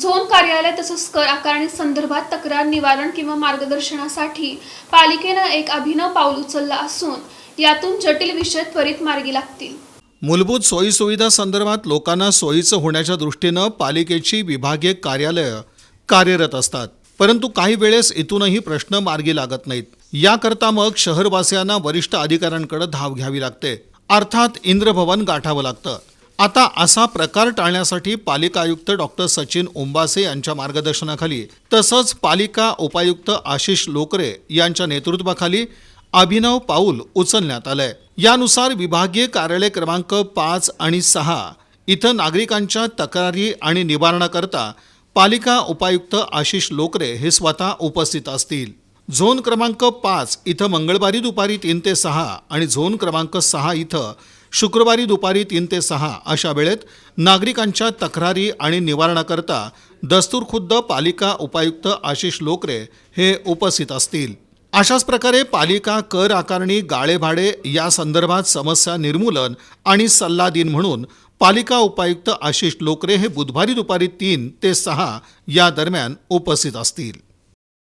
Zone कार्यालय तसंच कर आकारणी संदर्भात तक्रार निवारण किंवा मार्गदर्शनासाठी पालिकेनं एक अभिनव पाऊल उचललं असून यातून जटिल विषय त्वरित मार्गी लागतील. मूलभूत सोयीसुविधा संदर्भात लोकांना सोयीचं होण्याच्या दृष्टीनं पालिकेची विभागीय कार्यालयं कार्यरत असतात. परंतु काही वेळेस इथूनही प्रश्न मार्गी लागत नाहीत. याकरता मग शहरवासियांना वरिष्ठ अधिकाऱ्यांकडे धाव घ्यावी लागते. अर्थात इंद्रभवन गाठावं लागतं. आता असा प्रकार टाळण्यासाठी पालिका आयुक्त डॉक्टर सचिन ओंबासे यांच्या मार्गदर्शनाखाली तसंच पालिका उपायुक्त आशिष लोकरे यांच्या नेतृत्वाखाली अभिनव पाऊल उचलण्यात आलंय. यानुसार विभागीय कार्यालय क्रमांक पाच आणि सहा इथं नागरिकांच्या तक्रारी आणि निवारणाकरता पालिका उपायुक्त आशिष लोकरे हे स्वतः उपस्थित असतील. झोन क्रमांक पाच इथं मंगळवारी दुपारी तीन ते सहा आणि झोन क्रमांक सहा इथं शुक्रवारी दुपारी तीन ते सहा अशा वेळेत नागरिकांच्या तक्रारी आणि निवारणाकरता दस्तूरखुद्द पालिका उपायुक्त आशिष लोकरे हे उपस्थित असतील. अशाच प्रकारे पालिका कर आकारणी गाळे भाडे या संदर्भात समस्या निर्मूलन आणि सल्ला दिन म्हणून पालिका उपायुक्त आशिष लोकरे हे बुधवारी दुपारी तीन ते सहा या दरम्यान उपस्थित असतील.